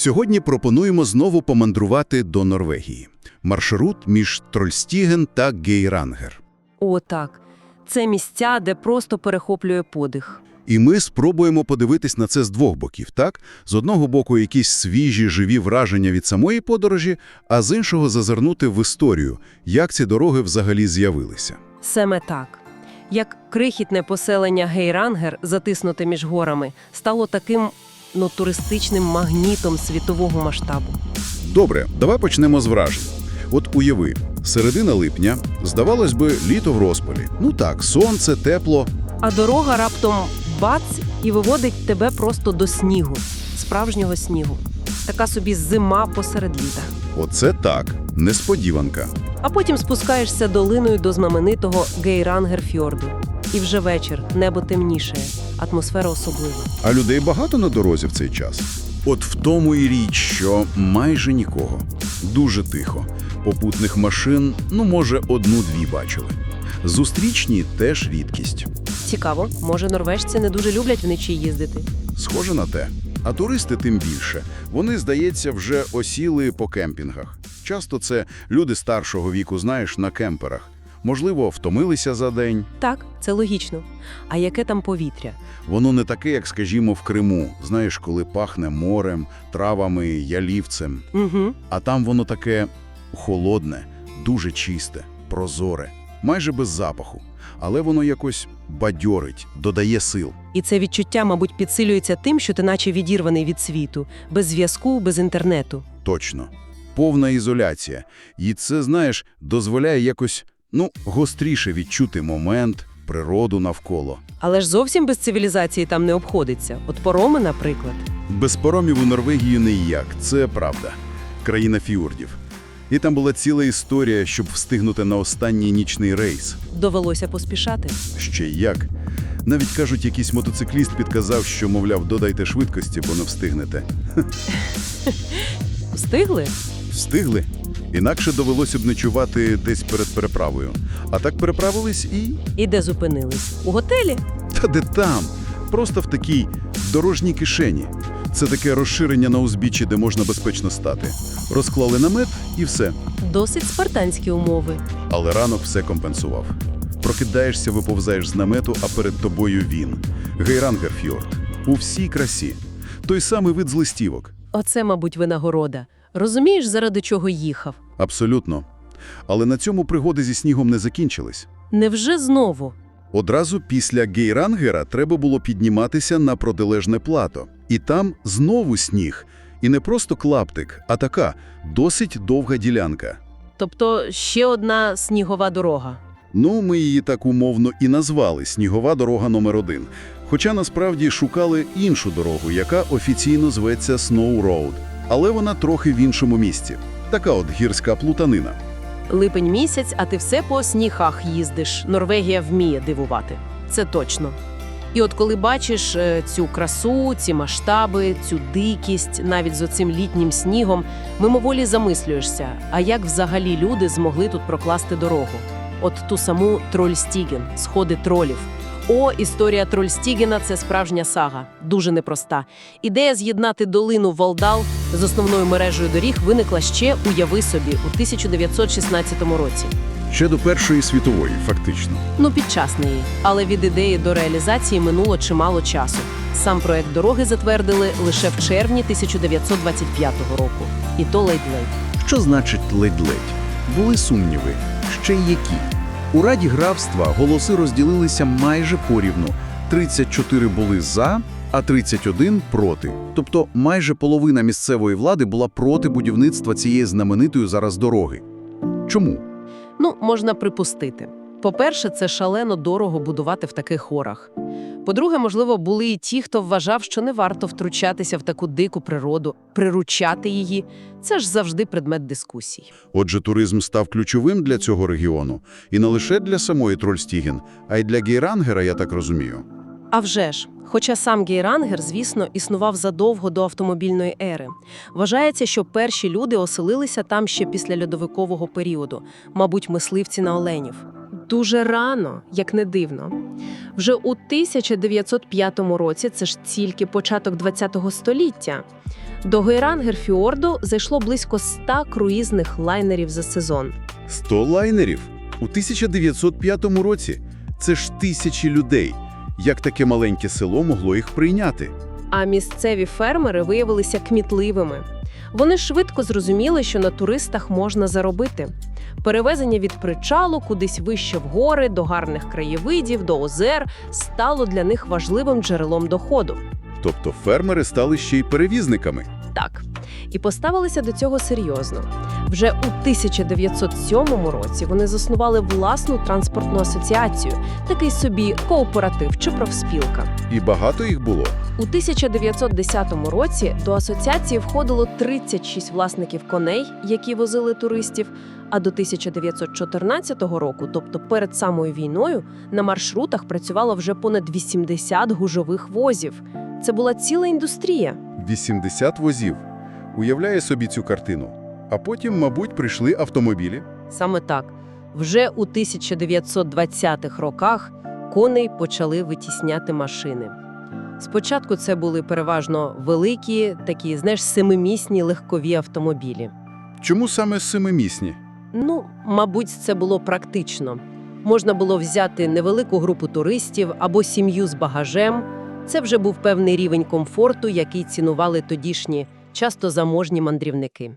Сьогодні пропонуємо знову помандрувати до Норвегії. Маршрут між Трольстіген та Гейрангер. О, так. Це місця, де просто перехоплює подих. І ми спробуємо подивитись на це з двох боків, так? З одного боку якісь свіжі, живі враження від самої подорожі, а з іншого зазирнути в історію, як ці дороги взагалі з'явилися. Саме так. Як крихітне поселення Гейрангер, затиснуте між горами, стало таким ну, туристичним магнітом світового масштабу. Добре, давай почнемо з вражень. От уяви, середина липня, здавалось би, літо в розпалі. Ну так, сонце, тепло, А дорога раптом бац і виводить тебе просто до снігу, справжнього снігу. Така собі зима посеред літа. Оце так, несподіванка. А потім спускаєшся долиною до знаменитого Гейрангер-фьорду. І вже вечір, небо темнішає, атмосфера особлива. А людей багато на дорозі в цей час. От в тому і річ, що майже нікого. Дуже тихо. Попутних машин, ну, може, одну-дві бачили. Зустрічні теж рідкість. Цікаво, може норвежці не дуже люблять вночі їздити. Схоже на те. А туристи тим більше. Вони, здається, вже осіли по кемпінгах. Часто це люди старшого віку, знаєш, на кемперах. Можливо, втомилися за день. Так, це логічно. А яке там повітря? Воно не таке, як, скажімо, в Криму. Знаєш, коли пахне морем, травами, ялівцем. Угу. А там воно таке холодне, дуже чисте, прозоре, майже без запаху. Але воно якось бадьорить, додає сил. І це відчуття, мабуть, підсилюється тим, що ти наче відірваний від світу, без зв'язку, без інтернету. Точно. Повна ізоляція. І це, знаєш, дозволяє якось, ну, гостріше відчути момент, природу навколо. Але ж зовсім без цивілізації там не обходиться. От пороми, наприклад. Без поромів у Норвегії ніяк, це правда. Країна фіордів. І там була ціла історія, щоб встигнути на останній нічний рейс. Довелося поспішати. Ще як. Навіть кажуть, якийсь мотоцикліст підказав, що, мовляв, додайте швидкості, бо не встигнете. Встигли? Встигли. Інакше довелося б ночувати десь перед переправою. А так переправились і. І де зупинились? У готелі? Та де там? Просто в такій дорожній кишені. Це таке розширення на узбіччі, де можна безпечно стати. Розклали намет і все. Досить спартанські умови. Але ранок все компенсував. Прокидаєшся, виповзаєш з намету, а перед тобою він. Гейрангерфьорд. У всій красі. Той самий вид з листівок. Оце, мабуть, винагорода. Розумієш, заради чого їхав? Абсолютно. Але на цьому пригоди зі снігом не закінчились. Невже знову? Одразу після Гейрангера треба було підніматися на протилежне плато. І там знову сніг. І не просто клаптик, а така досить довга ділянка. Тобто ще одна снігова дорога. Ну, ми її так умовно і назвали «Снігова дорога номер один». Хоча насправді шукали іншу дорогу, яка офіційно зветься Snow Road. Але вона трохи в іншому місці. Така от гірська плутанина. Липень місяць, а ти все по снігах їздиш. Норвегія вміє дивувати. Це точно. І от коли бачиш е, цю красу, ці масштаби, цю дикість, навіть з оцим літнім снігом, мимоволі замислюєшся, а як взагалі люди змогли тут прокласти дорогу? От ту саму Трольстіген, сходи тролів. О, історія Трольстігена – це справжня сага, дуже непроста. Ідея з'єднати долину Валдал з основною мережею доріг виникла ще, уяви собі, у 1916 році. Ще до Першої світової, фактично. Ну, під час неї. Але від ідеї до реалізації минуло чимало часу. Сам проект дороги затвердили лише в червні 1925 року. І то ледь-ледь. Що значить ледь-ледь? Були сумніви. Ще й які? У Раді графства голоси розділилися майже порівну. 34 були за, а 31 проти. Тобто майже половина місцевої влади була проти будівництва цієї знаменитої зараз дороги. Чому? Ну, можна припустити. По-перше, це шалено дорого будувати в таких горах. По-друге, можливо, були і ті, хто вважав, що не варто втручатися в таку дику природу, приручати її. Це ж завжди предмет дискусій. Отже, туризм став ключовим для цього регіону. І не лише для самої Трольстіген, а й для Гейрангера, я так розумію. А вже ж, хоча сам Гейрангер, звісно, існував задовго до автомобільної ери. Вважається, що перші люди оселилися там ще після льодовикового періоду, мабуть, мисливці на оленів. Дуже рано, як не дивно. Вже у 1905 році, це ж тільки початок ХХ століття, до Гейрангер-фіорду зайшло близько 100 круїзних лайнерів за сезон. 100 лайнерів у 1905 році. Це ж тисячі людей. Як таке маленьке село могло їх прийняти? А місцеві фермери виявилися кмітливими. Вони швидко зрозуміли, що на туристах можна заробити. Перевезення від причалу кудись вище в гори, до гарних краєвидів, до озер стало для них важливим джерелом доходу. Тобто фермери стали ще й перевізниками. Так. І поставилися до цього серйозно. Вже у 1907 році вони заснували власну транспортну асоціацію, такий собі кооператив чи профспілка. І багато їх було. У 1910 році до асоціації входило 36 власників коней, які возили туристів. А до 1914 року, тобто перед самою війною, на маршрутах працювало вже понад 80 гужових возів. Це була ціла індустрія. 80 возів. Уявляє собі цю картину. А потім, мабуть, прийшли автомобілі. Саме так. Вже у 1920-х роках коней почали витісняти машини. Спочатку це були переважно великі, такі, знаєш, семимісні легкові автомобілі. Чому саме семимісні? Ну, мабуть, це було практично. Можна було взяти невелику групу туристів або сім'ю з багажем. Це вже був певний рівень комфорту, який цінували тодішні, часто заможні мандрівники.